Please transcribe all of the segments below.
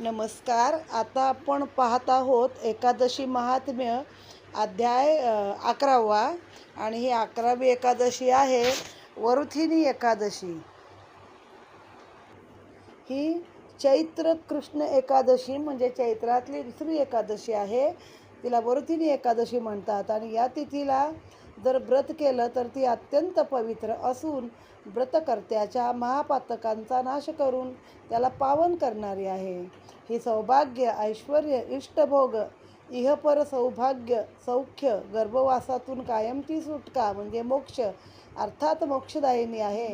नमस्कार. आता आपण पाहत आहोत एकादशी महात्म्य अध्याय अकरावा. आणि ही अकरावी एकादशी आहे वरुथिनी एकादशी. ही चैत्र कृष्ण एकादशी म्हणजे चैत्रातली दुसरी एकादशी आहे. तिला वरुथिनी एकादशी म्हणतात. आणि या तिथीला जर व्रत केलं तर ती अत्यंत पवित्र असून व्रतकर्त्याच्या महापातकांचा नाश करून त्याला पावन करणारी आहे. ही सौभाग्य ऐश्वर इष्टभोग इहपर सौभाग्य सौख्य गर्भवासातून कायम ती सुटका म्हणजे मोक्ष अर्थात मोक्षदायिनी आहे.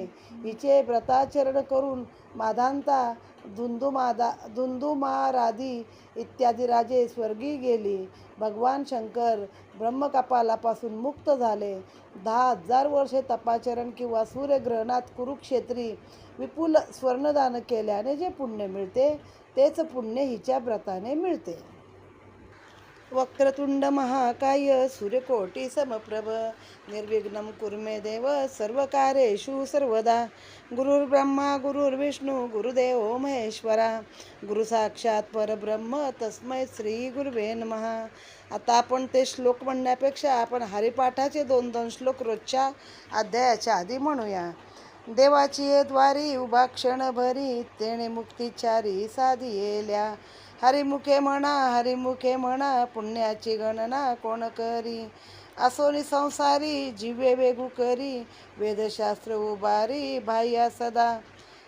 हिचे व्रताचरण करून माधांता धुंदुमादा धुंदुमारादी इत्यादी राजे स्वर्गी गेली. भगवान शंकर ब्रह्मकपालापासून मुक्त झाले. दहा हजार वर्षे तपाचरण किंवा सूर्यग्रहणात कुरुक्षेत्री विपुल स्वर्णदान केल्याने जे पुण्य मिळते तेच पुण्य हिच्या व्रताने मिळते. वक्रतुंड महाकाय सूर्यकोटी समप्रभ निर्विघ्नं कुर्मे देव सर्वकार्येषु सर्वदा। गुरुर्ब्रह्मा गुरुर्विष्णू गुरुदेव महेश्वरा। गुरु साक्षात परब्रह्म तस्मै श्री गुरुवे नमः। आता आपण ते श्लोक म्हणण्यापेक्षा आपण हरिपाठाचे दोन दोन श्लोक रोजच्या अध्यायाच्या आधी म्हणूया। देवाची ये द्वारी उभा क्षणभरी तेणे मुक्तिचारी साधियेल्या। हरिमुखे म्हणा हरिमुखे म्हणा पुण्याची गणना कोण करी? असोनी संसारी जिवे वेगू करी वेदशास्त्र उभारी भाया सदा.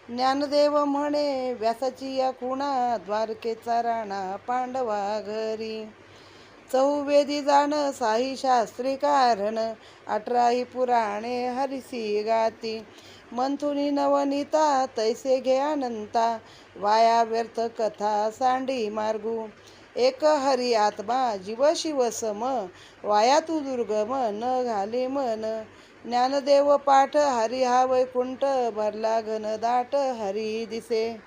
ज्ञानदेव म्हणे व्यासाची या खुणा द्वारकेचा राणा पांडवा घरी. चौवेदी जाण साई शास्त्री कारण अठराही पुराणे हरिसी गाती. मंथुनी नवनीता तैसे घे अनंता वाया व्यर्थ कथा सांडी मार्गू. एक हरी आत्मा जीव शिव सम वाया तू दुर्गम न घाली मन. ज्ञानदेव पाठ हरी हा वैकुंठ भरला घन दाट हरी दिसे.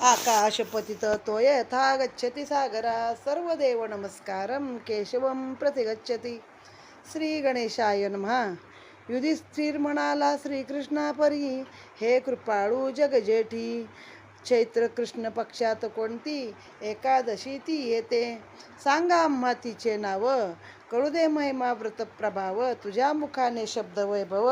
आकाश पतित तो यथा गच्छति सागरा. सर्व देव नमस्कारम केशवम प्रतिगच्छति. श्री गणेशाय नमः. युधिष्ठिर म्हणाला श्रीकृष्णापरी हे कृपाळू जगजेठी. चैत्र कृष्ण पक्षात कोणती एकादशी ती येते? सांगा आम्हा तिचे नाव. कळू दे महिमा व्रत प्रभाव. तुझ्या मुखाने शब्द वैभव.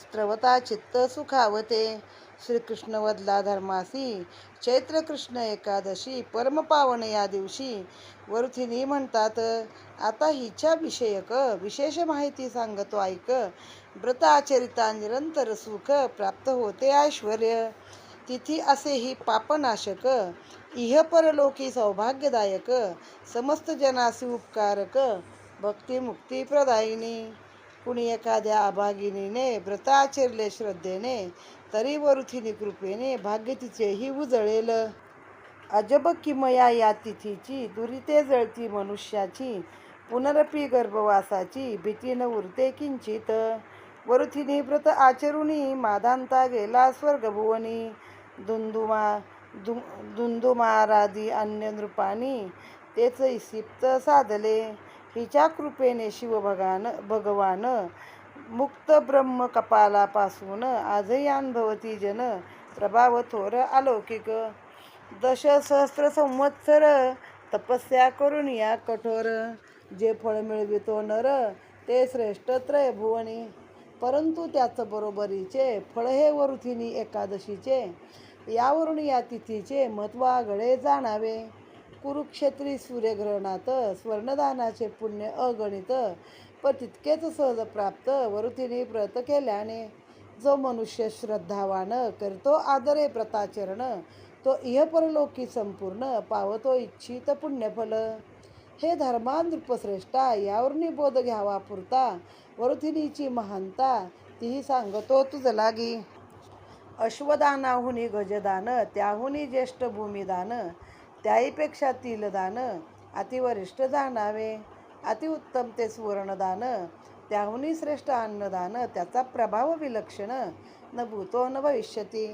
स्त्रवता चित्त सुखावते. श्रीकृष्ण वदला धर्मासी चैत्र कृष्ण एकादशी परमपावन या दिवशी. वरुथिनी म्हणतात आता हिच्या विषयक विशेष माहिती सांगतो ऐक. व्रताचरिता निरंतर सुख प्राप्त होते ऐश्वर. तिथी असे ही पापनाशक इह परलोकी सौभाग्यदायक समस्त जनासी उपकारक भक्ती मुक्ती प्रदायिनी. कुणी एखाद्या अभागिनीने व्रताचरले श्रद्धेने तरी वरुथिनी कृपेने भाग्य तिचेही उजळेल. अजब किमया या तिथीची दुरिते जळती मनुष्याची पुनरपी गर्भवासाची भीती न उरते किंचित. वरुथिनी व्रत आचरुणी मादांता गेला स्वर्गभुवनी दुंदुमा दु दुंदुमारादी अन्य नृपानी तेच इसिप्त साधले. हिच्या कृपेने शिवभगान भगवान मुक्त ब्रह्म कपालापासून आजही अनुभवती जन प्रभाव थोर अलौकिक. दश सहस्र संवत्सर तपस्या करून या कठोर जे फळ मिळवितो नर ते श्रेष्ठ त्रय भुवनी परंतु त्याचं बरोबरीचे फळ हे वरुथिनी एकादशीचे यावरून या तिथीचे महत्वागळे जाणावे. कुरुक्षेत्री सूर्यग्रहणात स्वर्णदानाचे पुण्य अगणित पण तितकेच सहज प्राप्त वरुथिनी व्रत केल्याने जो मनुष्य श्रद्धावान करतो आदरे व्रताचरण तो इहपरलोकी संपूर्ण पावतो इच्छित पुण्यफल. हे धर्मा नृपश्रेष्ठा बोध घ्यावा पुरता वरुथिनीची महानता तीही सांगतो तुझ लागी. अश्वदानाहुनी गजदान त्याहुनी ज्येष्ठ भूमिदान त्याहीपेक्षा तिलदान अतिवरिष्ठ जाणावे. अतिउत्तम ते सुवर्णदान त्याहुनी श्रेष्ठ अन्नदान त्याचा प्रभाव विलक्षण न भूतो न भविष्यती.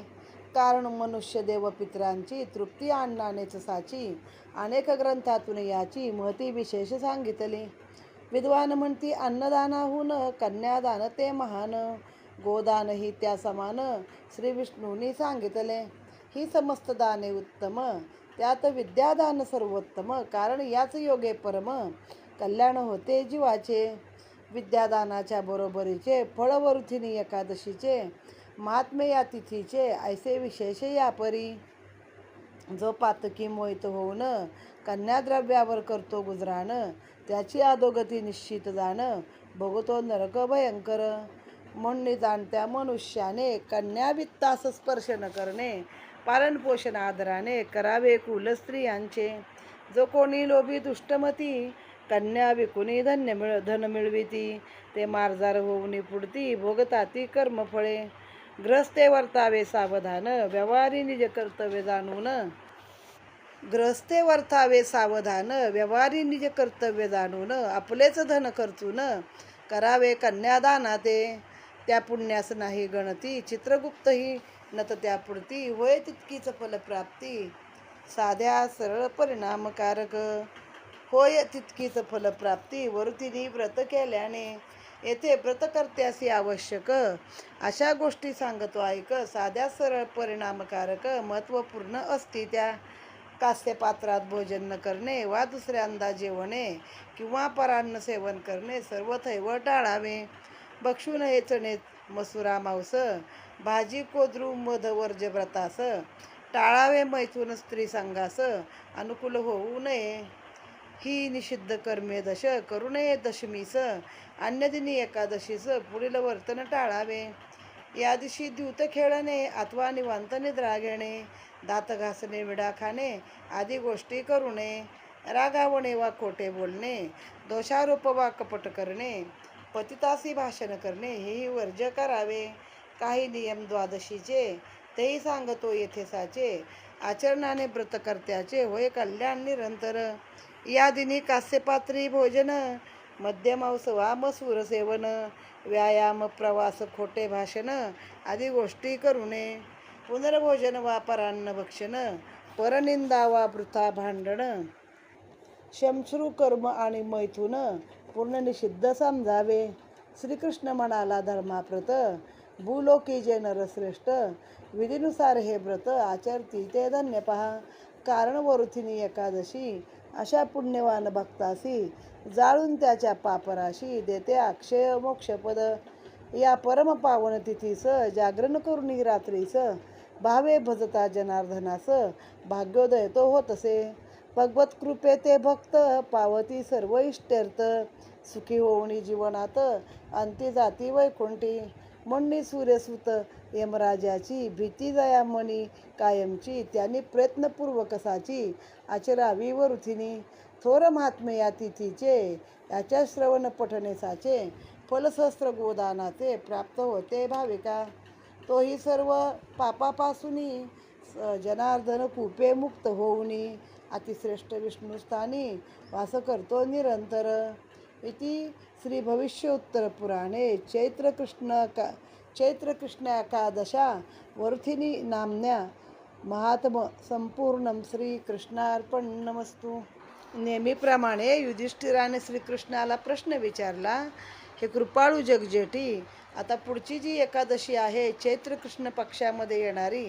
कारण मनुष्य देवपित्रांची तृप्ती अन्नानेच साची. अनेक ग्रंथातून याची महती विशेष सांगितली. विद्वान म्हणती अन्नदानाहून कन्यादान ते महान. गोदानही त्या समान श्री विष्णूंनी सांगितले. ही समस्त दाने उत्तम त्यात विद्यादान सर्वोत्तम कारण याच योगे परम कल्याण होते जीवाचे. विद्यादानाच्या बरोबरीचे फळवरुथिनी एकादशीचे महात्मे या तिथीचे ऐसे विशेष या परी जो पातकी मोहित होऊन कन्याद्रव्यावर करतो गुजराण त्याची अधोगती निश्चित जाणं बघतो नरक भयंकर. म्हणणे जाणत्या मनुष्याने कन्यावित्तास स्पर्श न करणे पालनपोषण आदराने करावे कुल स्त्रियांचे. जो कोणी लोभी दुष्टमती कन्या विकुनी धन्य मिळ धन मिळविती ते मार्जार होऊनी पुढती भोगताती कर्मफळे. ग्रस्ते वर्तावे सावधान व्यवहारी निज कर्तव्य जाणून. ग्रस्ते वर्तावे सावधान व्यवहारी निज कर्तव्य जाणून आपलेच धन खर्चून करावे कन्यादाना ते त्या पुण्यास नाही गणती चित्रगुप्त ही नत त्यापुरती पुरती होय तितकीच फलप्राप्ती. साध्या सरळ परिणामकारक होय तितकीच फलप्राप्ती वरुतीने व्रत केल्याने येथे व्रतकर्त्यास आवश्यक. अशा गोष्टी सांगतो ऐक. साध्या सरळ परिणामकारक महत्त्वपूर्ण असती त्या. कास्यपात्रात भोजन न करणे वा दुसऱ्यांदा जेवणे किंवा परान्न सेवन करणे सर्व थैव टाळावे. बक्षू नये चणे मसुरा मांस भाजी कोद्रू मध वर्ज व्रतास टाळावे मैथून स्त्री संघास. अनुकूल होऊ नये. ही निषिद्ध कर्मे दश करू नये दशमीस. अन्यदिनी एकादशीस पुढील वर्तन टाळावे. या दिवशी द्यूत खेळणे अथवा निवांत निद्रा घेणे दात घासणे विडा खाणे आदी गोष्टी करू नये. रागावणे वा खोटे बोलणे दोषारोप वा कपट करणे पतितासी भाषण करणे हेही वर्ज करावे. काही नियम द्वादशीचे तेही सांगतो येथे साचे. आचरणाने व्रतकर्त्याचे होय कल्याण निरंतर. या दिनी कास्यपात्री भोजन मध्यमांस वा मसूर सेवन व्यायाम प्रवास खोटे भाषण आदी गोष्टी करू नये पुनर्भोजन वा परान्न भक्षण परनिंदा वा वृथा भांडण. शमश्रू कर्म आणि मैथून पूर्ण निषिद्ध समजावे. श्रीकृष्ण म्हणाला धर्माप्रत भूलोकी जे नरश्रेष्ठ विधीनुसार हे व्रत आचरती ते धन्य पहा. कारण वरुथिनी एकादशी अशा पुण्यवान भक्तासी जाळून त्याच्या पापराशी देते अक्षय मोक्षपद या परम पावन तिथीस जागरण करून रात्रीस भावे भजता जनार्दनास भाग्योदय तो होतसे. भगवत कृपे ते भक्त पावती सर्व इष्टर्थ सुखी होऊनी जीवनात अंती जाती वैकुंठी. म्हणणी सूर्यसुत यमराजाची भीती कायमची त्यांनी प्रयत्नपूर्वक साची आचरावी वरुथिनी थोर महात्मे या तिथीचे याच्या श्रवण पठणे साचे फलसहस्त्र गोदानाचे प्राप्त होते भाविका. तोही सर्व पापापासूनही स- जनार्दन कुपे मुक्त होऊनी. अतिश्रेष्ठ विष्णुस्थानी वास करतो निरंतर. इति श्री भविष्य उत्तर पुराणे चैत्र कृष्ण का चैत्र कृष्ण एकादशा वर्थिनी नाम्न्या महात्म संपूर्ण श्रीकृष्णार्पण कृष्णार्पणमस्तू नेहमीप्रमाणे युधिष्ठिराने श्रीकृष्णाला प्रश्न विचारला हे कृपाळू जगजेटी आता पुढची जी एकादशी आहे चैत्र कृष्ण पक्षामध्ये येणारी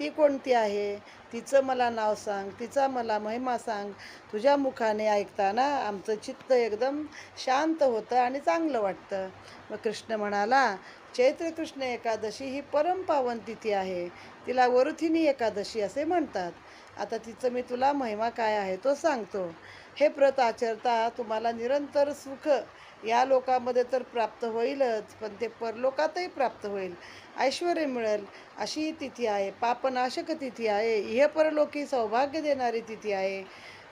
ती कोणती आहे? तिचं मला नाव सांग तिचा मला महिमा सांग. तुझ्या मुखाने ऐकताना आमचं चित्त एकदम शांत होतं आणि चांगलं वाटतं. मग कृष्ण म्हणाला चैत्र कृष्ण एकादशी ही परमपावन तिथी आहे. तिला वरुथिनी एकादशी असे म्हणतात. आता तिचं मी तुला महिमा काय आहे तो सांगतो. हे व्रत आचरता तुम्हाला निरंतर सुख या लोकामध्ये तर प्राप्त होईलच पण ते परलोकातही प्राप्त होईल. ऐश्वर मिळेल अशी ही तिथी आहे. पापनाशक तिथी आहे. इह परलोकी सौभाग्य देणारी तिथी आहे.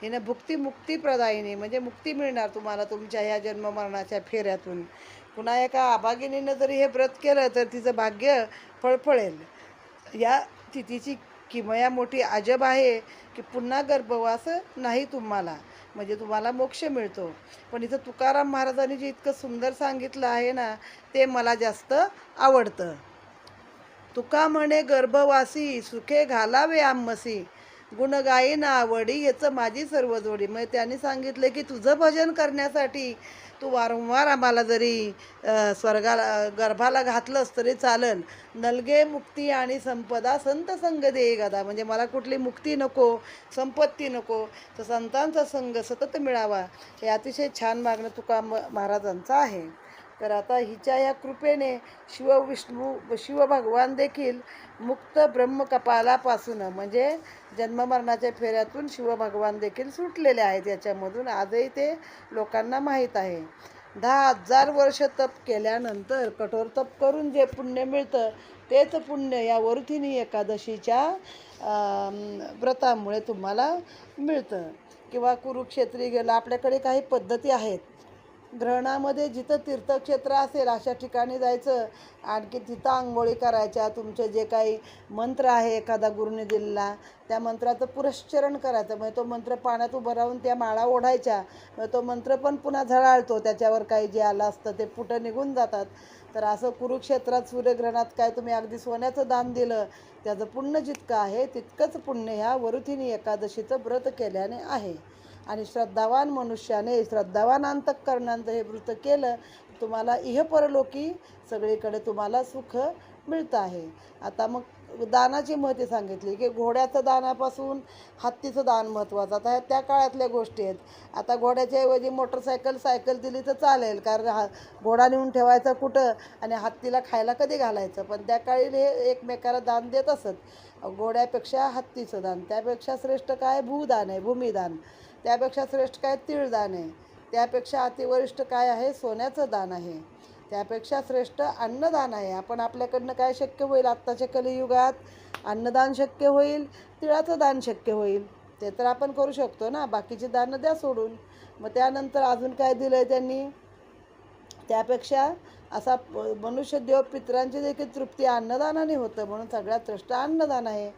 हिनं भुक्ती मुक्तीप्रदायिनी म्हणजे मुक्ती मिळणार तुम्हाला तुमच्या ह्या जन्ममरणाच्या फेऱ्यातून. पुन्हा एका आभागिनीनं जरी हे व्रत केलं तर तिचं भाग्य फळफळेल. या तिथीची किमया मोठी अजब आहे की पुन्हा गर्भवास नाही तुम्हाला. म्हणजे तुम्हाला मोक्ष मिळतो. पण इथं तुकाराम महाराजांनी जे इतकं सुंदर सांगितलं आहे ना ते मला जास्त आवडतं. तुका म्हणे गर्भवासी सुखे घालावे आम्मसी. गुणगाई ना आवडी याचं माझी सर्व जोडी. मग त्यांनी सांगितलं की तुझं भजन करण्यासाठी तू वारंवार आम्हाला जरी स्वर्गाला गर्भाला घातलंस तरी चालन. नलगे मुक्ती आणि संपदा संत संग दे गदा. म्हणजे मला कुठली मुक्ती नको संपत्ती नको तर संतांचा संग सतत मिळावा. हे अतिशय छान मागणं तुका म- महाराजांचं आहे. तर आता हिच्या या कृपेने शिवविष्णू शिवभगवान शिव भगवान देखील मुक्त ब्रह्मकपालापासून म्हणजे जन्ममरणाच्या फेऱ्यातून शिव भगवान देखील सुटलेले आहेत. याच्यामधून आजही ते लोकांना माहीत आहे. दहा हजार वर्ष तप केल्यानंतर कठोर तप करून जे पुण्य मिळतं तेच पुण्य या वरुथिनी एकादशीच्या व्रतामुळे तुम्हाला मिळतं. किंवा कुरुक्षेत्री गेलं आपल्याकडे काही पद्धती आहेत. ग्रहणामध्ये जिथं तीर्थक्षेत्र असेल अशा ठिकाणी जायचं. आणखी तिथं आंघोळी करायच्या तुमचे जे काही मंत्र आहे एखादा गुरुने दिलेला त्या मंत्राचं पुरश्चरण करायचं. म्हणजे तो मंत्र पाण्यात उभं राहून त्या माळा ओढायच्या. मग तो मंत्र पण पुन्हा झळाळतो त्याच्यावर काही जे आलं असतं ते पुटं निघून जातात. तर असं कुरुक्षेत्रात सूर्यग्रहणात काय तुम्ही अगदी सोन्याचं दान दिलं त्याचं पुण्य जितकं आहे तितकंच पुण्य ह्या वरुथिनी एकादशीचं व्रत केल्याने आहे. आणि श्रद्धावान मनुष्याने श्रद्धावान अंतःकरणांचं हे वृत्त केलं तुम्हाला इह परलोकी सगळीकडे तुम्हाला सुख मिळतं आहे. आता मग दानाची महती सांगितली की घोड्याचं दानापासून हत्तीचं दान महत्त्वाचं. आता ह्या त्या काळातल्या गोष्टी आहेत. आता घोड्याच्या ऐवजी मोटरसायकल सायकल दिली तर चालेल कारण हा घोडा नेऊन ठेवायचा कुठं आणि हत्तीला खायला कधी घालायचं? पण त्या काळी हे एकमेकाला दान देत असत. घोड्यापेक्षा हत्तीचं दान त्यापेक्षा श्रेष्ठ काय? भूदान आहे भूमिदान. त्यापेक्षा श्रेष्ठ काय? तिळदान आहे. त्यापेक्षा अतिवरिष्ठ काय आहे? सोन्याचं दान आहे. त्यापेक्षा श्रेष्ठ अन्नदान आहे. आपण आपल्याकडनं काय शक्य होईल आत्ताच्या कलियुगात? अन्नदान शक्य होईल? तिळाचं दान शक्य होईल? ते तर आपण करू शकतो ना. बाकीची दानं द्या सोडून. मग त्यानंतर अजून काय दिलं आहे त्यांनी? त्यापेक्षा असा मनुष्य देव पितरांची देखील तृप्ती अन्नदानाने होतं. म्हणून सगळ्यात श्रेष्ठ अन्नदान आहे.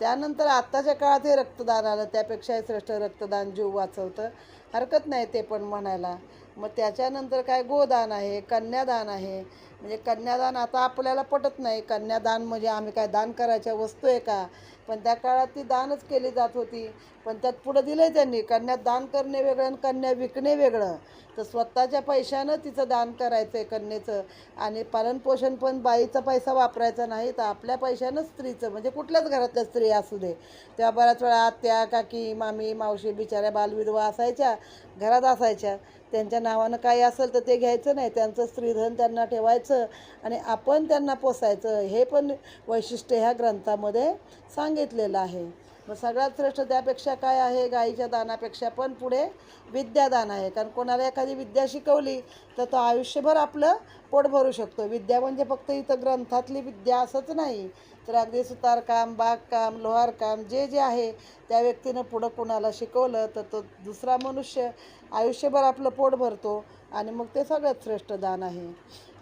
त्यानंतर आत्ताच्या काळात हे रक्तदान आलं. त्यापेक्षाही श्रेष्ठ रक्तदान जीव वाचवतं. हरकत नाही ते पण म्हणायला. मग त्याच्यानंतर काय गोदान आहे कन्यादान आहे. म्हणजे कन्यादान आता आपल्याला पटत नाही. कन्यादान म्हणजे आम्ही काय दान करायच्या वस्तू आहे का? पण त्या काळात ती दानच केली जात होती. पण त्यात पुढं दिलं आहे त्यांनी कन्या दान करणे वेगळं आणि कन्या विकणे वेगळं. तर स्वतःच्या पैशानं तिचं दान करायचं आहे कन्येचं. आणि पालनपोषण पण बाईचा पैसा वापरायचा नाही तर आपल्या पैशानं स्त्रीचं. म्हणजे कुठल्याच घरातल्या स्त्री असू दे. तेव्हा बऱ्याच वेळा आत्या काकी मामी मावशी बिचाऱ्या बालविधवा असायच्या. घरात असायच्या. त्यांच्या नावानं काही असेल तर ते घ्यायचं नाही. त्यांचं स्त्रीधन त्यांना ठेवायचं आणि आपण त्यांना पोसायचं. हे पण वैशिष्ट्य ह्या ग्रंथामध्ये सांगितलेलं आहे. मग सगळ्यात श्रेष्ठ त्यापेक्षा काय आहे? गाईच्या दानापेक्षा पण पुढे विद्यादान आहे. कारण कोणाला एखादी विद्या शिकवली तर तो आयुष्यभर आपलं पोट भरू शकतो. विद्या म्हणजे फक्त इथं ग्रंथातली विद्या असंच नाही. तर अगदी सुतारकाम बागकाम लोहारकाम जे जे आहे त्या व्यक्तीनं पुढं कुणाला शिकवलं तर तो दुसरा मनुष्य आयुष्यभर आपलं पोट भरतो आणि मग ते सगळ्यात श्रेष्ठ दान आहे.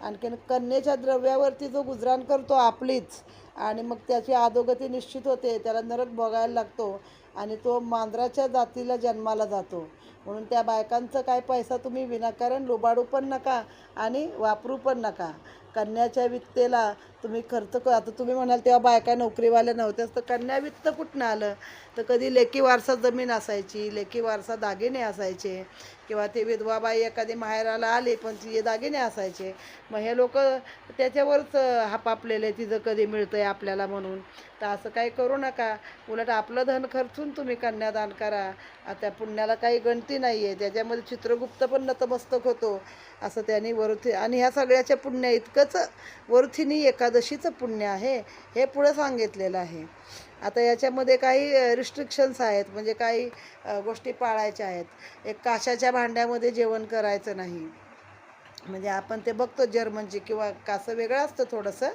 आणखीन कन्येच्या द्रव्यावरती जो गुजराण करतो आपलीच आणि मग त्याची अधोगती निश्चित होते त्याला नरक भोगायला लागतो आणि तो मांजराच्या जातीला जन्माला जातो. म्हणून त्या बायकांचं काय पैसा तुम्ही विनाकारण लुबाडू पण नका आणि वापरू पण नका. कन्याच्या वित्तेला तुम्ही खर्च क आता तुम्ही म्हणाल तेव्हा बायका नोकरीवाल्या नव्हत्याच तर कन्या वित्त कुठनं आलं? तर कधी लेकी वारसा जमीन असायची लेकी वारसा दागिने असायचे किंवा ते विधवा बाई एखादी माहेराला आली पण ती दागिने असायचे. मग हे लोक त्याच्यावरच हापापलेले तिचं कधी मिळतं आहे आपल्याला म्हणून. तर असं काही करू नका. उलट आपलं धन खर्चून तुम्ही कन्यादान करा. आता त्या पुण्याला काही गणती नाही आहे त्याच्यामध्ये चित्रगुप्त पण नतमस्तक होतो असं त्यांनी वरुथी आणि ह्या सगळ्याच्या पुण्य इतकंच वरुथिनी एकादशीचं पुण्य आहे हे पुढं सांगितलेलं आहे. आता याच्यामध्ये काही रिस्ट्रिक्शन्स आहेत म्हणजे काही गोष्टी पाळायच्या आहेत. एक काशाच्या भांड्यामध्ये जेवण करायचं नाही. म्हणजे आपण ते बघतो जर्मनची किंवा कासं वेगळं असतं थोडंसं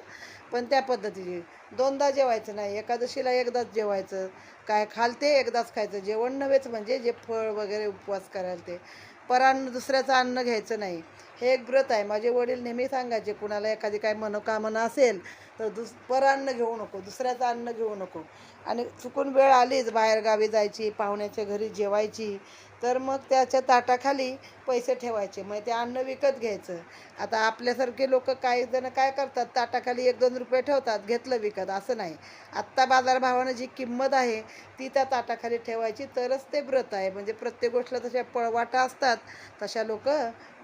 पण त्या पद्धतीची. दोनदा जेवायचं नाही एकादशीला एकदाच जेवायचं काय खाल ते एकदाच खायचं. जेवण नव्हेच म्हणजे जे फळ वगैरे उपवास करायला ते. परान्न दुसऱ्याचं अन्न घ्यायचं नाही. हे एक व्रत आहे. माझे वडील नेहमी सांगायचे कुणाला एखादी काय मनोकामना असेल तर दुस पर अन्न घेऊ नको दुसऱ्याचं अन्न घेऊ नको. आणि चुकून वेळ आलीच बाहेर गावी जायची पाहुण्याच्या घरी जेवायची. तर मग त्याच्या ताटाखाली पैसे ठेवायचे. मग ते अन्न विकत घ्यायचं. आता आपल्यासारखे लोक काही जण काय करतात ताटाखाली एक दोन रुपये ठेवतात घेतलं विकत असं नाही. आत्ता बाजारभावानं जी किंमत आहे ती त्या ताटाखाली ठेवायची. तरच ते व्रत आहे. म्हणजे प्रत्येक गोष्टीला तशा पळवाटा असतात. तशा लोक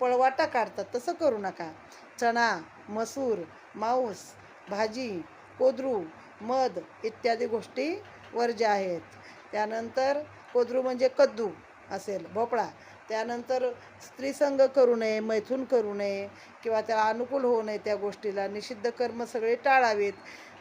पळवाटा काढतात तसं करू नका. चणा मसूर मांस भाजी कोदरू मध इत्यादी गोष्टी वर्ज्य आहेत. त्यानंतर कोदरू म्हणजे कद्दू असेल भोपळा. त्यानंतर स्त्रीसंग करू नये मैथून करू नये किंवा त्याला अनुकूल होऊ नये त्या गोष्टीला. निषिद्ध कर्म सगळे टाळावेत.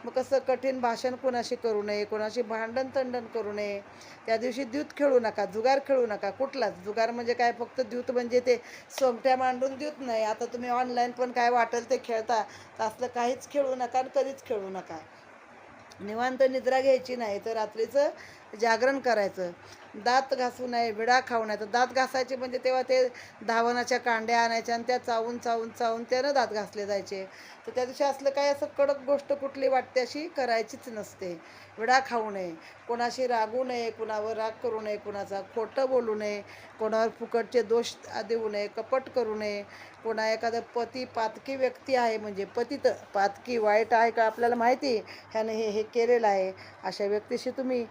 मग कसं कठीण भाषण कोणाशी करू नये कोणाशी भांडण तंडण करू नये. त्या दिवशी द्यूत खेळू नका जुगार खेळू नका कुठलाच. जुगार म्हणजे काय? फक्त द्यूत म्हणजे ते सोंगट्या मांडून द्यूत नाही. आता तुम्ही ऑनलाईन पण काय वाटेल ते खेळता. तर असलं काहीच खेळू नका आणि कधीच खेळू नका. निवांत निद्रा घ्यायची नाही. तर रात्रीचं जागरण करायचं. दात घासू नये विडा खाऊ नये. तर दात घासायचे म्हणजे तेव्हा ते धावनाच्या कांड्या आणायच्या आणि त्या चावून चावून चावून त्यानं दात घासले जायचे. तर त्या दिवशी असलं काय असं कडक गोष्ट कुठली वाटते अशी करायचीच नसते. विडा खाऊ नये. कोणाशी रागू नये कुणावर राग करू नये कुणाचा खोटं बोलू नये कोणावर फुकटचे दोष देऊ नये कपट करू नये. कोणा एखादं पती पातकी व्यक्ती आहे म्हणजे पती तर पातकी वाईट आहे का आपल्याला माहिती? ह्याने हे हे केलेलं आहे. अशा व्यक्तीशी तुम्ही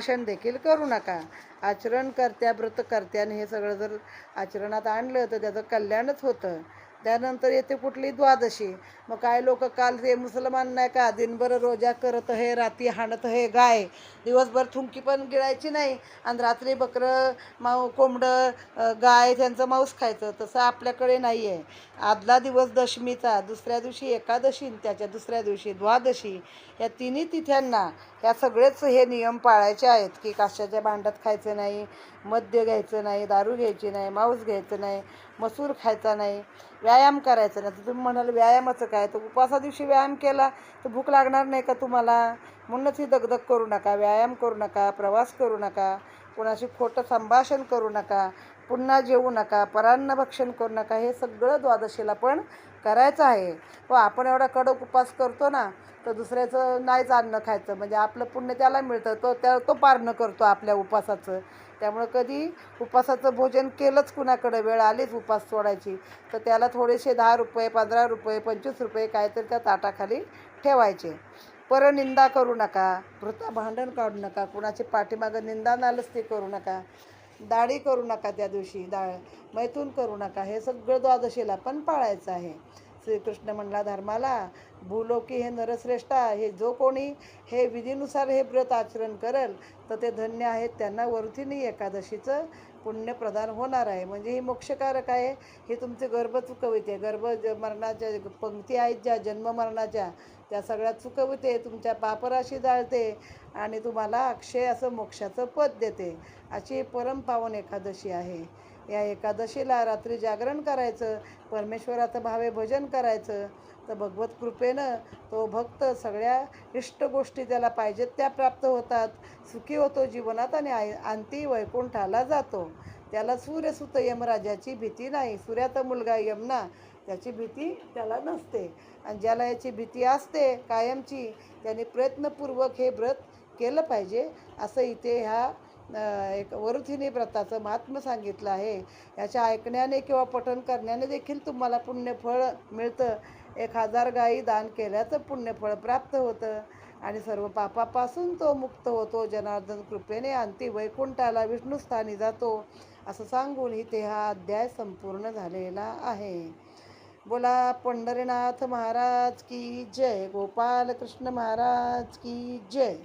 संभाषण देखील करू नका. आचरण करत्या व्रतकर्त्याने हे सगळं जर आचरणात आणलं तर त्याचं कल्याणच होतं. त्यानंतर येते कुठली द्वादशी. मग काय लोक काल ते मुसलमान नाही का? दिनभर रोजा करत हे राती हाणत हे गाय. दिवसभर थुंकी पण गिळायची नाही. आणि रात्री बकरं माऊ कोंबडं गाय त्यांचं मांस खायचं. तसं आपल्याकडे नाही आहे आदला दिवस दशमीचा दुसऱ्या दिवशी एकादशी त्याच्या दुसऱ्या दिवशी द्वादशी. या तिन्ही तिथ्यांना ह्या सगळेच हे नियम पाळायचे आहेत की काशाच्या भांड्यात खायचं नाही मद्य घ्यायचं नाही दारू घ्यायची नाही मांस घ्यायचं नाही मसूर खायचा नाही व्यायाम करायचा नाही. तर तुम्ही म्हणाल व्यायामाचं काय? तर उपवासा दिवशी व्यायाम केला तर भूक लागणार नाही का तुम्हाला? म्हणूनच ही दगदग करू नका व्यायाम करू नका प्रवास करू नका कोणाशी खोटं संभाषण करू नका पुन्हा जेवू नका परान्न भक्षण करू नका हे सगळं द्वादशीला पण करायचं आहे. व आपण एवढा कडक उपवास करतो ना तर दुसऱ्याचं नाहीच अन्न खायचं. म्हणजे आपलं पुण्य त्याला मिळतं तो त्या तो पारणं करतो आपल्या उपवासाचं त्यामुळं कधी उपवासाचं भोजन केलंच कुणाकडे? वेळ आलीच उपवास सोडायची. तर त्याला थोडेसे दहा रुपये पंधरा रुपये पंचवीस रुपये काहीतरी त्या ताटाखाली ठेवायचे. परनिंदा करू नका. वृत्ता भांडण काढू नका. कुणाची पाठीमागं निंदा नालस्ती करू नका. दाढी करू नका त्या दिवशी डाळ मैथून करू नका हे सगळं द्वादशीला पण पाळायचं आहे. श्रीकृष्ण म्हणला धर्माला भूलोकी हे नरश्रेष्ठा हे जो कोणी हे विधीनुसार हे व्रत आचरण करेल तर ते धन्य आहेत. त्यांना वरुथिनी एकादशीचं पुण्य प्रदान होणार आहे. म्हणजे हे मोक्षकारक आहे. हे तुमचे गर्भ चुकविते. गर्भ ज- मरणाच्या पंक्ती आहेत ज्या जन्म मरणाच्या त्या सगळ्या चुकविते. तुमच्या पापराशी जाळते आणि तुम्हाला अक्षय असं मोक्षाचं पद देते. अशी परमपावन एकादशी आहे. या एकादशीला रात्री जागरण करायचं. परमेश्वराचं भावे भजन करायचं. तर भगवत कृपेनं तो भक्त सगळ्या इष्ट गोष्टी त्याला पाहिजेत त्या प्राप्त होतात. सुखी होतो जीवनात आणि आय- अंती वैकुंठाला जातो. त्याला सूर्यसुत यमराजाची भीती नाही. सूर्याचा मुलगा यमना त्याची भीती त्याला नसते. आणि ज्याला याची भीती असते कायमची त्याने प्रयत्नपूर्वक हे व्रत केलं पाहिजे. असं इथे ह्या एक वरुथिनी व्रताचं महात्म्य सांगितलं आहे. याच्या ऐकण्याने किंवा पठण करण्याने देखील तुम्हाला पुण्यफळ मिळतं. एक हजार गायी दान केल्याचं पुण्यफळ प्राप्त होतं. आणि सर्व पापापासून तो मुक्त होतो. जनार्दन कृपेने अंती वैकुंठाला विष्णुस्थानी जातो. असं सांगून इथे हा अध्याय संपूर्ण झालेला आहे. बोला पंढरीनाथ महाराज की जय. गोपाल कृष्ण महाराज की जय.